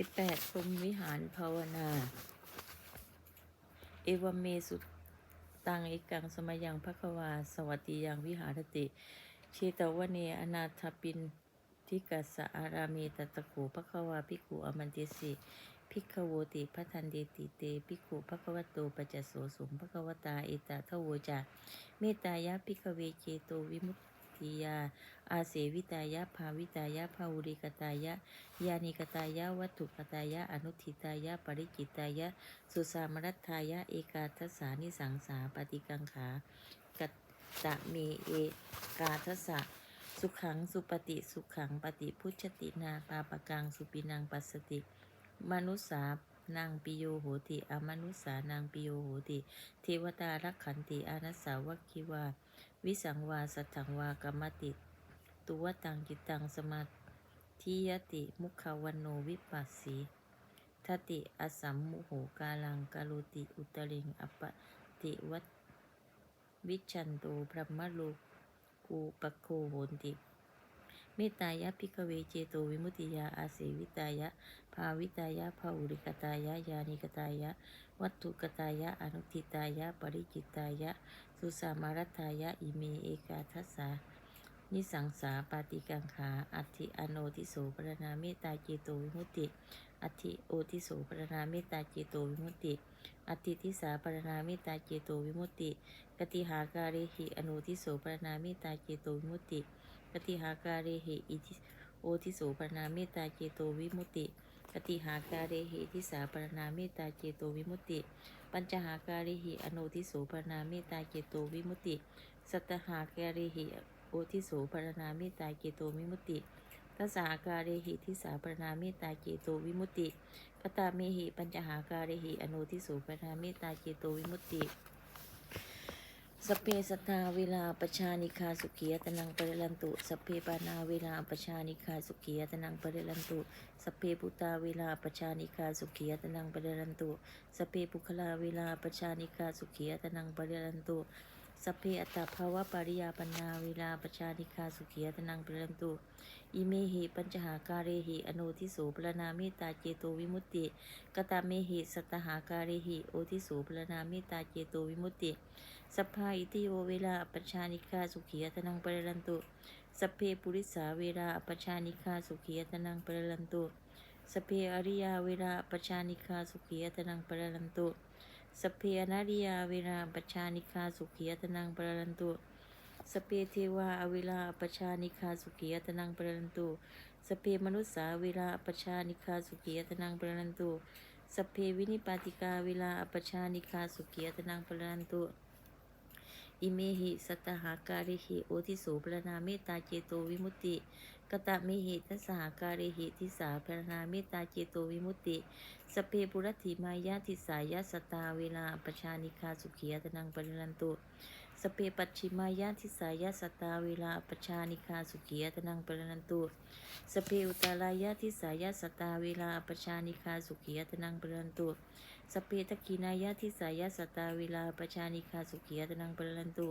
สิบแปดพรมวิหารภาวนา เอวเมสุตังเอกังสมยังภควา สวัสดียังวิหารติเชตวเนอนาถปินทิกัสอารามีตตะโขภควาภิกขุอมันติสิภิกขโวติพัทันเดติเตภิกขุภควโตปัจจโสสุมภควตาเอตาทโวจาเมตายะภิกเวเจโตวิมุต ติยา อาเสวิตายะ ภาวิตายะ ภาวุริกตายะ ยานิกตายะ วัตถุกตายะ อนุทิตายะ ปริจิตายะ สุสามรัตทายะ เอกาทสานิสังสาปฏิกังขา กัตตะเมเอกาทสสะสุขัง สุปฏิ สุขัง ปฏิพุชตินาปาปกัง สุปินังปัสสติ มนุสสา นางปิโยโหติ อมนุสานางปิโยโหติ เทวตารักขันติอานัสสาวกิวา วิสังวาสัทธังวากรรมติ ตุวตังจิตังสมาธิยติ มุขวันโนวิปัสสีทติอสัมมุโหกาลังกาโลติ อุตริงอปติวัตวิชันโตพระมะโลกูปะโคโหติ เมตตายะพิกเวเจโตวิมุติยาอาเสวิตายะ ภาวิตายะภาอุริกตายะยานิกตายะ วัตถุกตายะ อนุทิตายะ ปริจิตายะ สุสามารัตายะ อิเมเอกาทัสสานิสังสาปาติกังขาอัติอโนทิโสปรณาเมตตาเจโตวิมุติอัติโอทิโสปรณาเมตตาเจโตวิมุติอัติทิสาปรณาเมตตาเจโตวิมุติ กติหาการิหิอโนทิโสปรณาเมตตาเจโตวิมุติ ติกติหาการิหิอิทิโอทิโสปรณาเมตตาเจโตวิมุตติกติหาการิหิทิสาปรณาเมตตาเจโตวิมุตติปัญจหาการิหิอโนทิโสปรณาเมตตาเจโตวิมุตติสัตหาการิหิโอทิโสปรณาเมตตาเจโตวิมุตติทัสหาการิหิทิสาปรณาเมตตาเจโตวิมุตติกตาเมหิปัญจหาการิหิอโนทิโสปรณาเมตตาเจโตวิมุตติ สเพสตาเวลาปชานิคาสุขียตนังปริลันตุสเพปานาเวลาปชานิคาสุขียตนังปริลันตุสเพปุตาเวลาปชานิคาสุขียตนังปริลันตุสเพปุคลาเวลาปชานิคาสุขียตนังปริลันตุสเพอัตภาวะปริยาปนาเวลาปชานิคาสุขียตนังปริลันตุอิเมหิปัญจหาการเรหิอโนทิโสปรณามตตาเจโตวิมุตติกตาเมหิสัตหาการเรหิโอทิโสปรณามตตาเจโตวิมุตติ สัพพาอิติโยเวลาอัปชานิกาสุขียตนังปริรันตุสัพเพปุริสาเวลาอัปชานิกาสุขียตนังปริรันตุสัพเพอริยาเวลาอัปชานิกาสุขียตนังปริรันตุสัพเพอนาริยาเวลาอัปชานิกาสุขียตนังปริรันตุ สเพเทวาเวลาอปชานิกาสุขียตนังปริรันตุ สเพมนุษสาเวลาอปชานิกาสุขียตนังปริรันตุสเพวินิปาติกาเวลาอปชานิกาสุขียตนังปริรันตุ อิเมหิสัตหาการิหิโอทิโสปรณาเมตตาเจโตวิมุตติ กตะเมหิทัสหาการิหิทิสาปรณาเมตตาเจโตวิมุตติ สเพปุรัตถิมายาทิสายาสตาเวลาปชานิคาสุขียตนังปริรันตุ สเพปัจฉิมายาทิสายาสตาเวลาปชานิคาสุขียตนังปริรันตุสเพอุตารายาทิสายาสตาเวลาปชานิคาสุขียตนังปริรันตุสเพตะกีนายาทิสายาสตาเวลาปชานิคาสุขียตนังปริรันตุ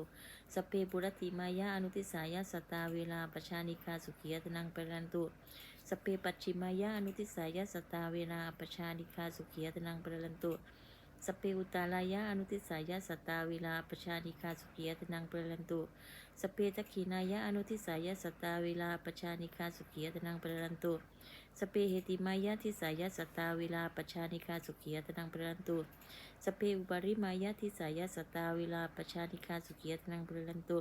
สเพปุรติมายาอนุทิสายาสตาเวลาปชานิคาสุขียตนังปริรันตุสเพปัจฉิมายาอนุทิสายาสตาเวลาปชานิคาสุขียตนังปริรันตุ สเพอุตารายาอนุทิสายาสตาเวลาปชานิคาสุขียตนังเปรันตุสเพตขีนายาอนุทิสายาสตาเวลาปชานิคาสุขียตนังเปรันตุสเพเหติมายาทิสายาสตาเวลาปชานิคาสุขียตนังเปรันตุสเพอุปาริมายาทิสายาสตาเวลาปชานิคาสุขียตนังเปรันตุ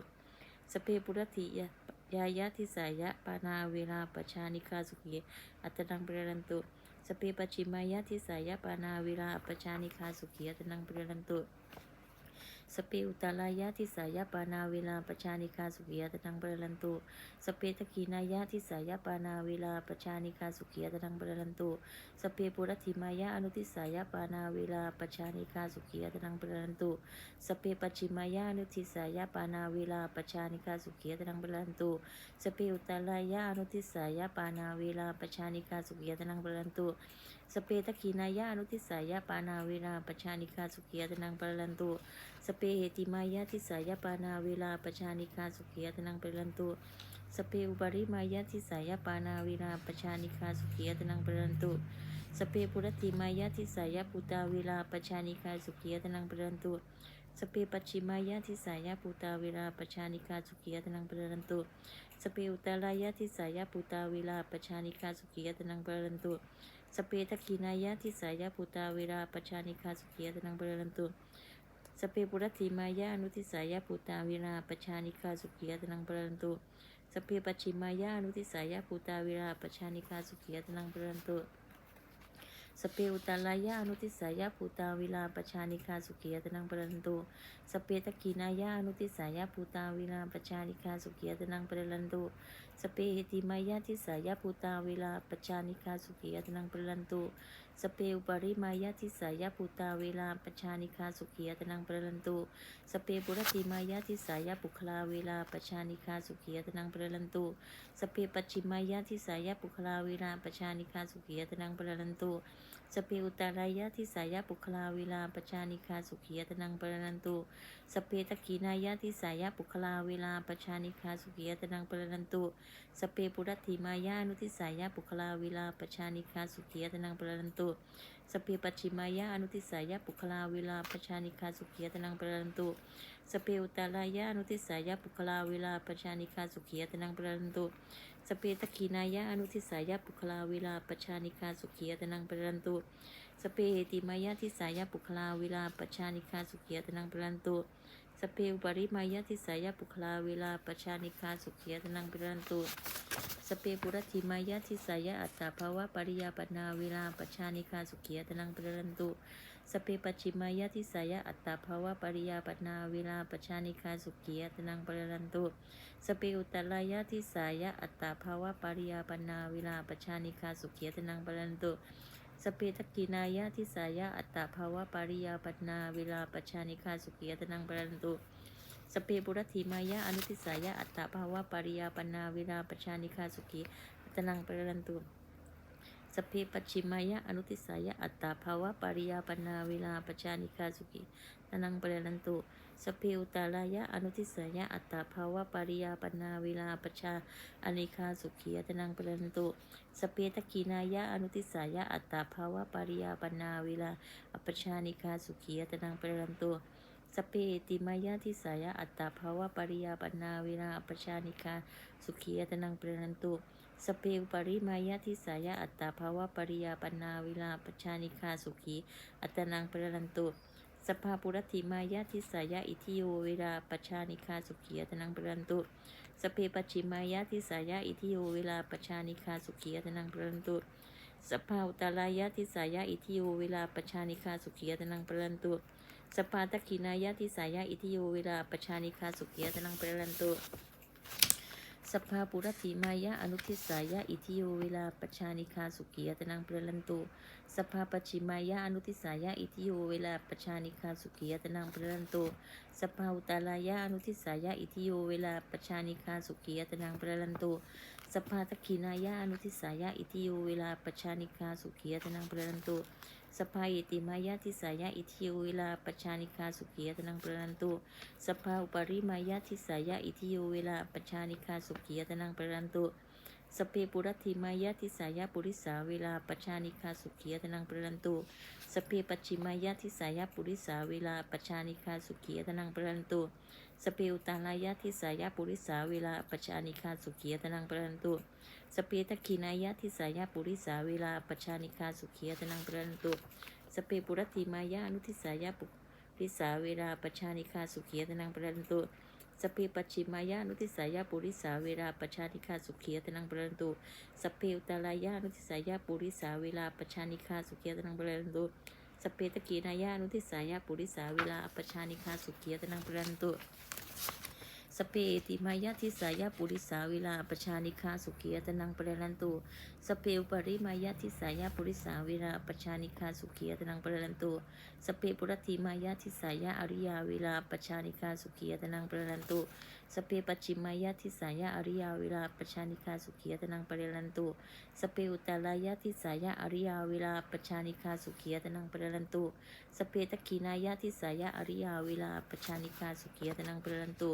สเพปุรติยายายาทิสายะปานาเวลาปชานิคาสุขีอัตนังเปรันตุ สเปปชิมายาทิสายปานาเวลาปชานิคาสุขียตนังปริรันตุ สเพอุตารายาทิสายปานาเวลาปชานิคาสุขีอัตนังปริรันตุสเพตกีนายาทิสายปานาเวลาปชานิคาสุขีอัตนังปริรันตุสเพปุรติมายะอนุทิสายปานาเวลาปชานิคาสุขีอัตนังปริรันตุสเพปัจฉิมายานุทิสายปานาเวลาปชานิคาสุขียตนังปรลันตุสเพอุตารายานุทิสายปานาเวลาปชานิคาสุขียตนังปรลันตุ สเพตะขีนายานุทิสายะปานาเวลาปชานิคาสุขียตนังปรันตุสเพเหติมายาทิสายะปานาเวลาปชานิคาสุขียตนังปรันตุสเพอุบาริมายาทิสายะปานาเวลาปชานิคาสุขียตนังปรันตุสเพปุรติมายาทิสายาปุตาเวลาปชานิกาสุขียตนังปรันตุสเพปัจฉิมายาทิสายาปุตาเวลาปชานิกาสุขียตนังปรันตุสเพอุตารายาทิสายาปุตาเวลาปชานิกาสุขียตนังปรันตุ สเพทักขินายาทิสายาปุตาเวลาปชานิกาสุขียตนังปรันตุสเปปุรติมายาอนุทิสายาปุตาวิราปชานิกาสุขียตนังปรันตุสเปปัชิมายาอนุทิสายาปุตาวิราปชานิกาสุขียตนังปรันตุ สเปอุตลายาอนุติสายาภูตาวิลาปชานิกาสุขียตนังปรันตุสเปตกีนายาอนุติสายาภูตาวิลาปชานิกาสุขียตนังปรันตุสเปหิติมายาทิสายาภูตาวิลาปชานิกาสุขียตนังปรันตุ สเปอุปริมายาทิสายาปุตาเวลาปัญชานิคาสุขียตนังปรันตุสเปปุรติมายาทิสายาปุคลาเวลาปัญชานิคาสุขียตนังปรันตุสเปปัจฉิมายาทิสายาปุคลาเวลาปัญชานิคาสุขียตนังปรันตุสเปอุตารายาทิสายะปุคลาเวลาปชานิคาสุขียตนังปรนันตุสเปตะกีนายาทิสายะปุคลาเวลาปชานิคาสุขียตนังปรนันตุสเปปุรัติมายานุทิสายะปุคลาเวลาปชานิคาสุขียตนังปรนันตุ สเปปัชิมายาอนุทิสายาปุคลาเวลาปชานิคาสุขียตนังปรันตุสเปอุตาายาอนุทิสายาปุคลาเวลาปชานิคาสุขียตนังปรันตุสเปตะขีนายาอนุทิสายาปุคลาเวลาปชานิคาสุขียตนังปรันตุสเปเหติมายาทิสายาปุคลาเวลาปชานิคาสุขียตนังปรันตุ สเพอุปริมายาทิสายาปุคลาเวลาปชานิคาสุขียตนังปรันตุสเปปุรติมายาทิสายะอัตตาภาวะปริยาปนาเวลาปชานิคาสุขียตนังปรันตุสเปปัจฉิมายาทิสายะอัตตาภาวะปริยาปนาเวลาปชานิคาสุขียตนังปรันตุสเปอุตตรายาทิสายะอัตตาภาวะปริยาปนาเวลาปชานิคาสุขียตนังปรันตุ สเปตกินายาทิสายะอัตตาภาวะปริยาปนาเวลาปชานิคาสุขียตนังปรันตุสเปปุรติมายะอนุทิสายะอัตตาภาวะปริยาปนาเวลาปชานิคาสุขีอัตนังปรันตุสเพปัจฉิมายะอนุทิสายะอัตตาภาวะปริยาปนาเวลาปชานิคาสุขีตนังปรันตุ สพเพอุตารายะอนุทิสายะอัตตาภาวะปริยาปนาเวลาปชาอนิคาสุขีอัตนังปรันตุสเพตกีนายะอนุทิสายะอัตตาภาวะปริยาปนาเวลาปชานิคาสุขีอัตนังปรันตุสเปติมายาทิสายะอัตตาภาวะปริยาปนาเวนาปชานิกาสุขียตนังปรันตุสเปอุปริมายาทิสายะอัตตาภาวะปริยาปนาเวลาปชานิกาสุขีอัตนังปรันตุ สภาปุรติมายาทิสายะอิทิโยเวลาปชานิคาสุขียตนังปรันตุสเพปชิมายาทิสายะอิทิโยเวลาปชานิคาสุขียตนังปรันตุสภาอุตารายาทิสายะอิทิโยเวลาปชานิคาสุขียตนังปรันตุสภาตคินายาทิสายะอิทิโยเวลาปชานิคาสุขียตนังปรันตุ สภาปุรติมายะอนุทิสายะอิทิโยเวลาปชานิคาสุขียตนังเปรลันตุสภาปชิมายะอนุทิสายะอิทิโยเวลาปชานิคาสุขียตนังเปรลันตุสภาอุตารายะอนุทิสายะอิทิโยเวลาปชานิคาสุขียตนังเปรลันตุ สภาตกินายะอนุทิสายะอิทิโยเวลาปัชานิคาสุขียตนังปรันตุสภาอิติมายาทิสายะอิทิโยเวลาปัชานิคาสุขียตนังปรันตุสภาอุปริมายาทิสายะอิทิโยเวลาปัชานิคาสุขียตนังปรันตุสเปปุรัติมายาทิสายะปุริสาเวลาปัชานิคาสุขียตนังปรันตุสเปปัจฉิมายาทิสายะปุริสาเวลาปัชานิคาสุขียตนังปรันตุ สเปอุตารายาทิสายะปุริสาเวลาปชานิคาสุขียตนังปรันตุสเปตกีนายะทิสายะปุริสาเวลาปชานิคาสุขียตนังปรันตุสเปปุรติมายะนุทิสายะปุริสาเวลาปชานิคาสุขียตนังปรันตุสเปปัจฉิมายะนุทิสายะปุริสาเวลาปชานิคาสุขียตนังปรันตุสเปอุตารายะนุทิสายะปุริสาเวลาปชานิคาสุขียตนังปรันตุ สเปตกีนายะอนุทิสายะปุริสาเวลาปชานิคาสุขียตนังปรันตุสเปติมายาทิสายาปุริสาเวลาปชานิคาสุขียตนังปรันตุสเปอุปริมายาทิสายาปุริสาเวลาปชานิคาสุขียตนังปรันตุสเปปุรติมายาทิสายาอริยาเวลาปชานิคาสุขียตนังปรันตุสเปปัจฉิมายาทิสายาอริยาวิลาปชานิคาสุขียตนังปรนันตุสเปอุตารายาทิสายาอริยาวิลาปชานิคาสุขียตนังปรนันตุสเปตกีนายาทิสายาอริยาวิลาปชานิคาสุขียตนังปรนันตุ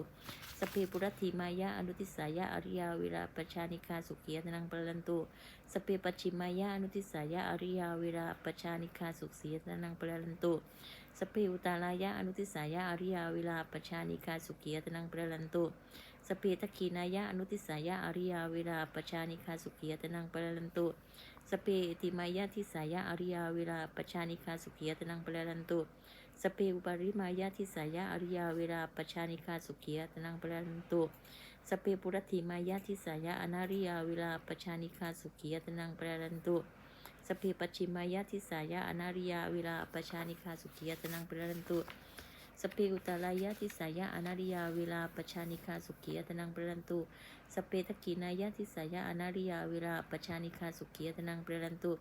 สเพปุรติมายะอนุติสายะอริยาเวลาปชานิคาสุขียตนังปรันตุสเปปัจฉิมายาอนุทิสายาอริยาเวลาปชานิคาสุขสีตนังปะรันตุ สเปอุตารายาอนุทิสายาอริยาเวลาปชานิคาสุขียตนังปะรันตุสเปตคีนายาอนุทิสายาอริยาเวลาปชานิคาสุขียตนังปะรันตุสเปติมายาทิสายาอริยาเวลาปชานิคาสุขียตนังปะรันตุสเปอุปาริมายาทิสายาอริยาเวลาปชานิคาสุขียตนังปะรันตุสเปปุรติมายาทิสายาอนาริยาเวลาปชานิคาสุขียตนังปรารันตุ สเปปัจฉิมายาทิสายาอนาริยาเวลาปชานิคาสุขียตนังปรันตุสเปอุตารายาทิสายาอนาริยาเวลาปชานิคาสุขียตนังปรันตุสเปตกินายาทิสายาอนาริยาเวลาปชานิคาสุขียตนังปรันตุ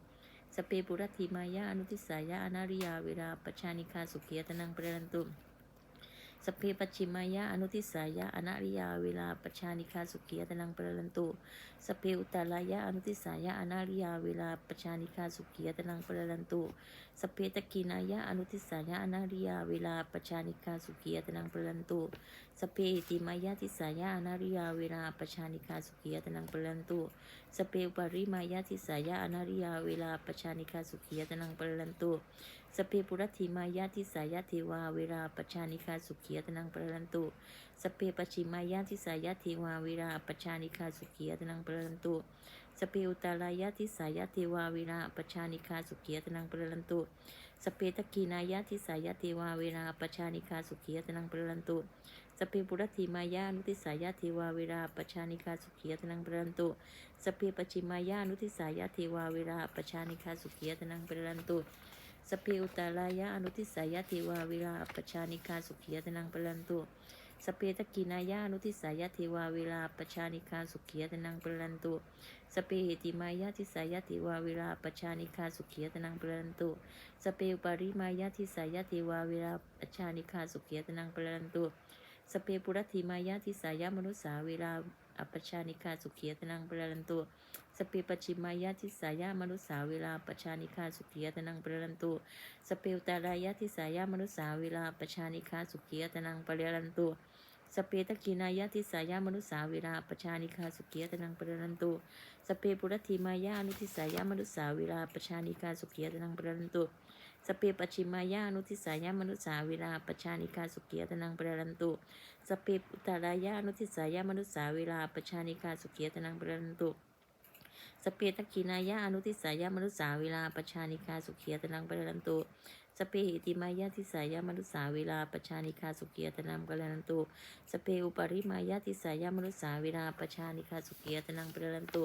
สเปปุรติมายาอนุทิสายาอนาริยาเวลาปชานิคาสุขียตนังปรันตุ สเพปัจฉิมายะอนุทิสายะอนาริยาเวลาปชานิคาสุขียตนังปรลันตุสเพอุตตรายะอนุทิสายะอนาริยาเวลาปชานิคาสุขียตนังปรลันตุสเพตกินายะอนุทิสายะอนาริยาเวลาปชานิคาสุขียตนังปรลันตุสเพอิติมายะทิสายะอนาริยาเวลาปชานิคาสุขียตนังปรลันตุสเพอุปาริมายะทิสายะอนาริยาเวลาปชานิคาสุขียตนังปรลันตุ สเพปุรัติมายาทิสายาเทวาเวลาปชานิคาสุขียตนังปรันตุสเพปชิมายาทิสายาเทวาเวลาปชานิคาสุขียตนังปรันตุสเพอุตารายาทิสายาเทวาเวลาปชานิคาสุขียตนังปรันตุสเพตกีนายาทิสายาเทวาเวลาปชานิคาสุขียตนังปรันตุสเพปุรัติมายานุทิสายาเทวาเวลาปชานิคาสุขียตนังปรันตุสเพปชิมายานุทิสายาเทวาเวลาปชานิคาสุขียตนังปรันตุ สพเพอุตตารายะอนุทิสายะเทวาเวลาปชานิคาสุขียตนังปรันตุสเพตกินายะอนุทิสายะเทวาเวลาปชานิคาสุขียตนังปรันตุสเพเหติมายะทิสายะเทวาเวลาปชานิคาสุขียตนังปรันตุสเพอุปริมายะทิสายะเทวาเวลาปชานิคาสุขียตนังปรันตุสเพปุรติมายะทิสายะมนุสสาเวลา อัปปชานิคาสุขียตนังปรันตุสเปปชิมายาทิสายามนุษสาเวลาปชานิคาสุขียตนังปรลันตุสเปวตารายาทิสายามนุษสาเวลาปชานิคาสุขียตนังปรลันตุสเปตกินายาทิสายามนุษสาเวลาปชานิคาสุขียตนังปรลันตุสเปปุรติมายานุทิสายามนุษสาเวลาปชานิคาสุขียตนังปรลันตุ สเปปชิมายานุทิสายามนุษสาเวลาปชานิคาสุขียตนังปรลันตุ สเปอุตารายานุทิสายามนุษสาเวลาปชานิคาสุขียตนังปรลันตุสเพตกินายะอนุทิสายามนุษสาเวลาปชานิคาสุขียตนังปรันตุสเพหิติมายะทิสายามนุษสาเวลาปชานิคาสุขียตนังปรันตุสเพอุปริมายะทิสายามนุษสาเวลาปชานิคาสุขียตนังปรันตุ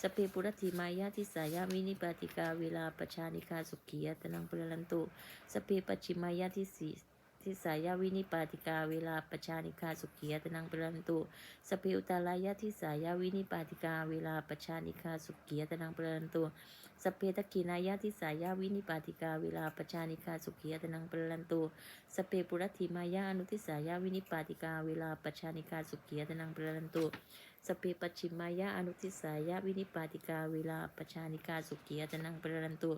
สเพปุรติมายาทิสายามินิปาติกาเวลาปชานิคาสุขียตนังปรันตุ สเพปัจฉิมายาทิสี ทิสายาวินิปาติกาเวลาปชานิคาสุขียตนังปรันตุสพเปอุตารายะทิสายาวินิปาติกาเวลาปชานิคาสุขียตนังปรันตุสเพตกินายะทิสายาวินิปาติกาเวลาปชานิคาสุขียตนังปรันตุสเพปุรติมายาอนุทิสายาวินิปาติกาเวลาปชานิคาสุขียตนังปรันตุสเพปัจฉิมายาอนุทิสายาวินิปาติกาเวลาปชานิคาสุขียตนังปรันตุ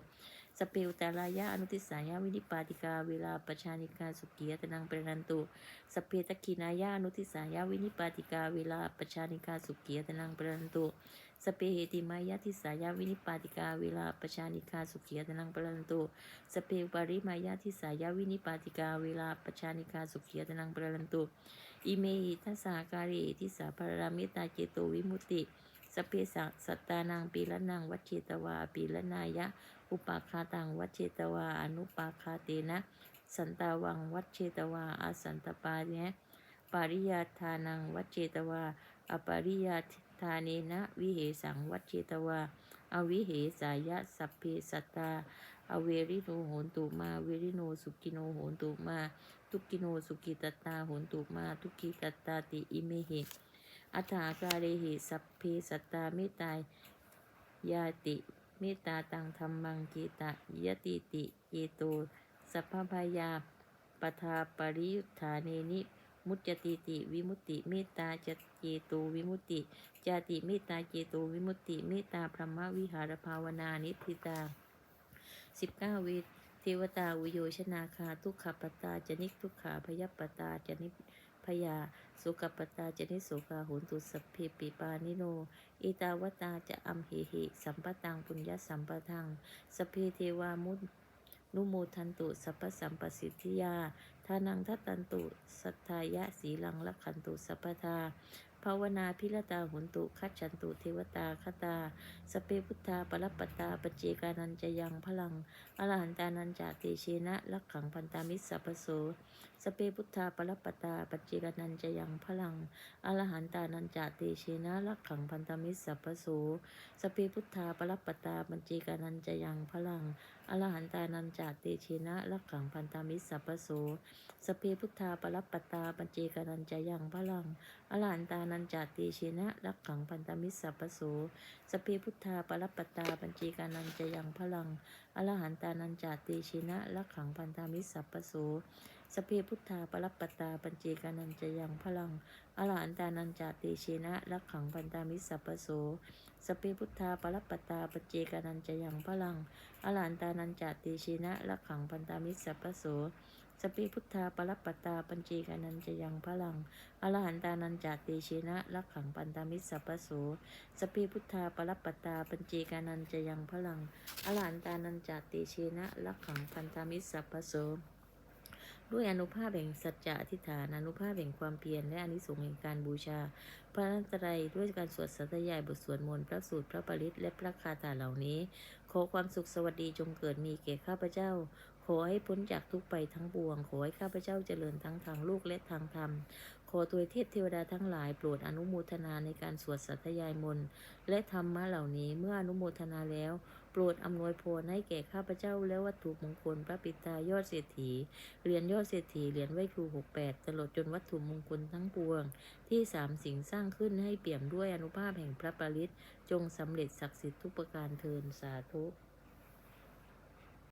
สเปอุตารายะอนุทิสายาวินิปาติกาเวลาปชานิคาสุขียตนังปรนันตุสเพตกินายะอนุทิสายาวินิปาติกาเวลาปชานิคาสุขียตนังปรนันตุสเพเหติมายะทิสายาวินิปาติกาเวลาปชานิคาสุขียตนังปรันตุสเพอุปาริมายะทิสายาวินิปาติกาเวลาปชานิคาสุขียตนังปรันตุอิเมหิทัสาการิทิสาภรามิตาเจโตวิมุติสเพสัสัตตานังปีละนังวัชเชตวาปีละนายะ อุปาคาตังวัชเชตวาอนุปาคาเตนะ สันตาวังวัชเชตวาอาสันตปาเนะปาริยาทานังวัชเชตวาอปาริยาทาเนนะวิเหสังวัชเชตวาอวิเหสายะสัพเพสัตตา อเวริโนโหนตุมาเวริโนสุกิโนโหนตุมา ทุกิโนสุกิตตาโหนตุมา ทุกิตตาติอิเมหิอัฏฐากาเรหิสัพเพสัตตาเมตตายาติ มตตาตังธรรมังกีตะยติติเยโตสัพพพายาปทาปริยุทธาเนนิมุจจติติวิมุตติเมตตาจเจโตวิมุตติ จาติเมตตาเจโตวิมุตติเมตตาพรหมวิหารภาวนานิพิตาสิบเก้าวิเทวตาอุโยชนาคา ทุกขปตาจนิกทุกขาพยปตาจนิพยา สุกปตาจนิโสกาหุนตุสัพพิปิปานิโน อิตาวตาจะอัมหิหิสัมปตังปุญญสัมปทังสพเพเทวามุตนุโมทันตุสัพพสัมปสิทธิยาทานังทัตันตุสัทธายะสีลังละขันตุสัพพทาภาวนาพิรตาหุนตุคัจฉันตุเทวตาคตา สเปพุทธาปรปปตาปจเจกานันจะยังพลังอรหันตานันจาเตเชนะลักขังพันตามิสสัพพโสสเปพุทธาปรปปตาปจเจกานันจะยังพลัง อรหันตานันจาเตเชนะลักขังพันตามิสสัพพโสสเปพุทธาปรปปตาปจเจกานันจะยังพลัง อรหันตานันจาเตเชนะลักขังพันตามิสสัพพโสสเปพุทธาปรปปตาปจเจกานันจะยังพลัง อรหันตานันจาเตเชนะลักขังพันตามิสสัพพโสสเพพุทธาปรปปตา ปัญจีกานันจะยังพลัง อรหันตานันจาติชินะลักขังพันธมิสสัพปโส สเพพุทธาปรปปตาปัญจกานันจะยังพลังอรหันตานันจาติชนะลักขังพันธามิสสัพปโสสเพพุทธาปรปปตาปัญจกานันจะยังพลังอรหันตานันจาติชนะลักขังพันธามิสสัพปโสสพเพพุทธาปรปปตาปัญจีกานันจะยังพลังอรหันตานันจาติชนะลักขังพันธามิสสัพปโสสพปีพุทธาปรปปตาปัญจีกานันจะยังพลังอรหันตานันจาติเชนะลักขังพันธามิสสัพพโส ด้วยอนุภาพแห่งสัจจะอธิษฐานอนุภาพแห่งความเพียรและอนิสงส์แห่งการบูชา พระนันตรัยด้วยการสวดสัตยายบทสวดมนต์พระสูตรพระปริตและพระคาถาเหล่านี้ ขอความสุขสวัสดีจงเกิดมีแก่ข้าพเจ้า ขอให้พ้นจากทุกไปทั้งปวง ขอให้ข้าพเจ้าเจริญทั้งทางโลกและทางธรรม ขอตัวเทพเทวดาทั้งหลายโปรดอนุโมทนาในการสวดสัตยายมนต์และธรรมะเหล่านี้เมื่ออนุโมทนาแล้ว รดอำนวยพรให้แก่ข้าพเจ้าและวัตถุมงคลพระปิตายอดเศรษฐีเหรียญยอดเศรษฐีเหรียญไหวครูหกแปดตลอดจนวัตถุมงคลทั้งปวง ที่สามสิ่งสร้างขึ้นให้เปี่ยมด้วยอนุภาพแห่งพระปริตจงสำเร็จศักดิ์สิทธิ์ทุกประการเทินสาธุ